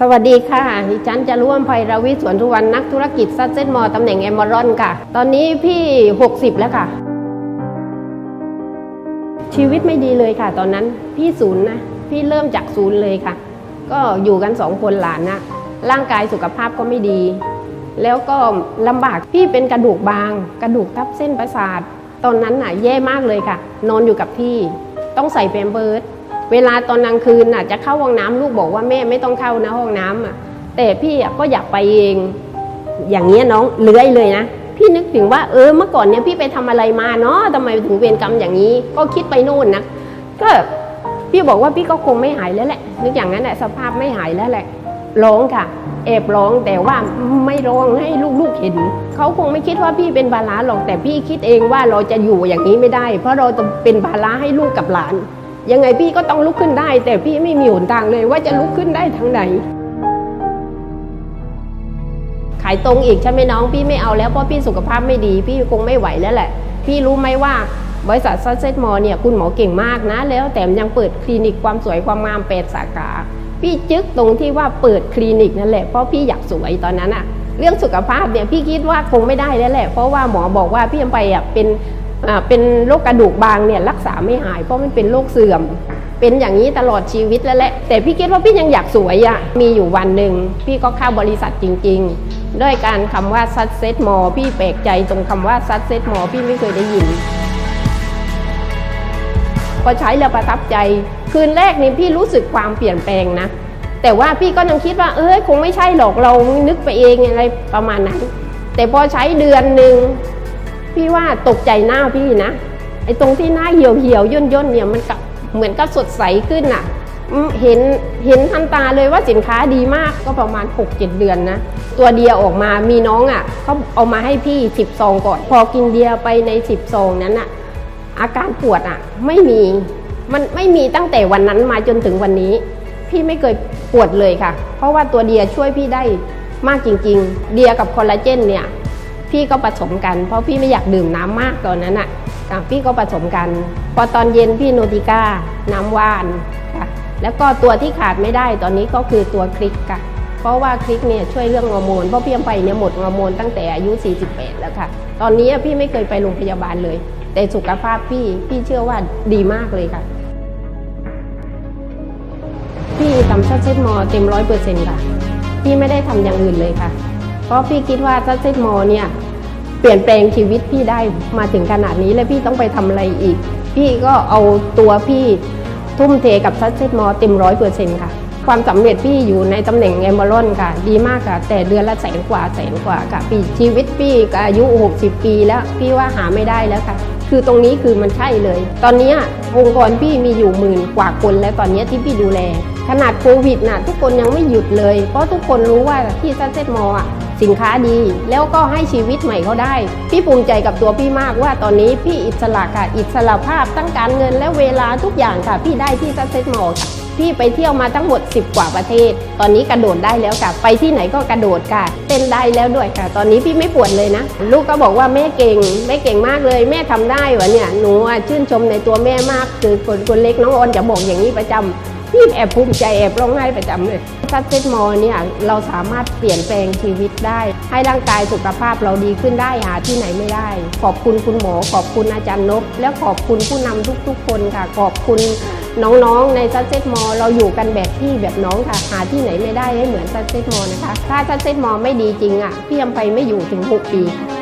สวัสดีค่ะ ดิฉันจะร่วมภัยรวิสวนทุวันนักธุรกิจซัดเซตมอตำแหน่งแอมเบรอนค่ะ ตอนนี้พี่ 60 แล้วค่ะ ชีวิตไม่ดีเลยค่ะ ตอนนั้นพี่ศูนย์นะ พี่เริ่มจากศูนย์เลยค่ะ ก็อยู่กันสองคนหลานนะ ร่างกายสุขภาพก็ไม่ดี แล้วก็ลำบากพี่เป็นกระดูกบาง กระดูกทับเส้นประสาท ตอนนั้นน่ะแย่มากเลยค่ะ นอนอยู่กับที่ ต้องใส่แปมเบิร์ด เวลาตอนกลางคืนน่ะจะเข้าห้องน้ำลูกบอกว่าแม่ไม่ต้องเข้านะห้องน้ำอะแต่พี่อะก็อยากไปเอง อย่างเงี้ยน้องเลื้อยเลยนะพี่นึกถึงว่าเออเมื่อก่อนเนี่ยพี่ไปทำอะไรมาเนาะทำไมถึงเวรกรรมอย่างนี้ ก็คิดไปโน่นนะก็พี่บอกว่าพี่ก็คงไม่หายแล้วแหละ นึกอย่างนั้นแหละสภาพไม่หายแล้วแหละร้องค่ะแอบร้องแต่ว่าไม่ร้องให้ลูกๆเห็นเขาคงไม่คิดว่าพี่เป็นบาลาหรอกแต่พี่คิดเองว่าเราจะอยู่อย่างนี้ไม่ได้ เพราะเราจะเป็นบาลาให้ลูกกับหลาน ยังไงพี่ก็ต้องลุกขึ้นได้ แต่พี่ไม่มีหนทางเลยว่าจะลุกขึ้นได้ทางไหน ขายตรงอีกใช่ไหมน้องพี่ไม่เอาแล้วเพราะพี่สุขภาพไม่ดี พี่คงไม่ไหวแล้วแหละ พี่รู้ไหมว่าบริษัทซัสเซตมอลเนี่ยคุณหมอเก่งมากนะ แล้วแถมยังเปิดคลินิกความสวยความงามแปดสาขาพี่จึกตรงที่ว่าเปิดคลินิกนั่นแหละเพราะพี่อยากสวยตอนนั้นอะเรื่องสุขภาพเนี่ยพี่คิดว่าคงไม่ได้แล้วแหละ เพราะว่าหมอบอกว่าพี่ไปอะเป็น เป็นโรคกระดูกบางเนี่ยรักษาไม่หายเพราะมันเป็นโรคเสื่อม เป็นอย่างนี้ตลอดชีวิตแล้วแหละ แต่พี่คิดว่าพี่ยังอยากสวยอะมีอยู่วันหนึ่งพี่ก็เข้าบริษัทจริง ๆ ด้วยการคำว่าซัดเซตมอพี่แปลกใจตรงคำว่าซัดเซตมอพี่ไม่เคยได้ยินพอใช้แล้วประทับใจคืนแรกนี่พี่รู้สึกความเปลี่ยนแปลงนะ แต่ว่าพี่ก็ยังคิดว่าเอ้ยคงไม่ใช่หรอกเรานึกไปเองอะไรประมาณนั้น แต่พอใช้เดือนหนึ่ง พี่ว่าตกใจหน้าพี่นะไอ้ตรงที่หน้าเหี่ยวเหี่ยวย่นย่นเนี่ยมันกับเหมือนกับสดใสขึ้นอะเห็นเห็นทันตาเลยว่าสินค้าดีมากก็ประมาณ 6-7 เดือนนะ ตัวเดียออกมามีน้องอะเขาเอามาให้พี่ 10 ซองก่อน พอกินเดียไปใน 10 ซองนั้นอะอาการปวดอะไม่มีมันไม่มีตั้งแต่วันนั้นมาจนถึงวันนี้ พี่ไม่เคยปวดเลยค่ะ เพราะว่าตัวเดียช่วยพี่ได้มากจริง ๆ เดียกับคอลลาเจนเนี่ย พี่ก็ผสมกันเพราะพี่ไม่อยากดื่มน้ำมากตอนนั้นอะอะพี่ก็ผสมกัน พอตอนเย็นพี่โนติก้า น้ำว่านค่ะแล้วก็ตัวที่ขาดไม่ได้ตอนนี้ก็คือตัวคลิกค่ะ เพราะว่าคลิกเนี่ยช่วยเรื่องฮอร์โมนเพราะพี่ไปเนี่ยหมดฮอร์โมนตั้งแต่อายุ 48 แล้วค่ะ ตอนนี้พี่ไม่เคยไปโรงพยาบาลเลย แต่สุขภาพพี่พี่เชื่อว่าดีมากเลยค่ะ พี่ทำซัดเซตมอเต็มร้อยเปอร์เซ็นต์ค่ะ พี่ไม่ได้ทำอย่างอื่นเลยค่ะ เพราะพี่คิดว่าซัดเซตมอเนี่ยเปลี่ยนแปลงชีวิตพี่ได้มาถึงขนาดนี้แล้วพี่ต้องไปทำอะไรอีก พี่ก็เอาตัวพี่ทุ่มเทกับซัดเซตมอเต็มร้อยเปอร์เซ็นต์ค่ะ ความสำเร็จพี่อยู่ในตำแหน่งแอมเบรอนค่ะ ดีมากค่ะ แต่เดือนละแสนกว่าแสนกว่าค่ะปีชีวิตพี่อายุ 60 ปีแล้วพี่ว่าหาไม่ได้แล้วค่ะ คือตรงนี้คือมันใช่เลย ตอนนี้องค์กรพี่มีอยู่หมื่นกว่าคนแล้วตอนนี้ที่พี่ดูแล ขนาดโควิดน่ะทุกคนยังไม่หยุดเลย เพราะทุกคนรู้ว่าที่ซันเซตมออะ สินค้าดีแล้วก็ให้ชีวิตใหม่เขาได้ พี่ภูมิใจกับตัวพี่มากว่าตอนนี้พี่อิสระค่ะอิสระภาพทั้งการเงินและเวลาทุกอย่างค่ะ พี่ได้ที่ซันเซ็ตมอลค่ะพี่ไปเที่ยวมาทั้งหมด 10 กว่าประเทศ ตอนนี้กระโดดได้แล้วค่ะ ไปที่ไหนก็กระโดดค่ะ เต้นได้แล้วด้วยค่ะ ตอนนี้พี่ไม่ปวดเลยนะ ลูกก็บอกว่าแม่เก่งแม่เก่งมากเลย แม่ทำได้วะเนี่ยหนูชื่นชมในตัวแม่มากคือคนคนเล็กน้องออนจะบอกอย่างนี้ประจำ พี่แอบภูมิใจแอบร้องไห้ประจำเลยซัดเซตมอลเนี่ยเราสามารถเปลี่ยนแปลงชีวิตได้ ให้ร่างกายสุขภาพเราดีขึ้นได้หาที่ไหนไม่ได้ ขอบคุณคุณหมอ ขอบคุณอาจารย์นกและขอบคุณผู้นำทุกๆ คนค่ะ ขอบคุณน้องๆในซัดเซตมอลเราอยู่กันแบบพี่แบบน้องค่ะ หาที่ไหนไม่ได้ให้เหมือนซัดเซตมอลนะคะ ถ้าซัดเซตมอลไม่ดีจริงอะพี่ยำไปไม่อยู่ถึง 6 ปีค่ะ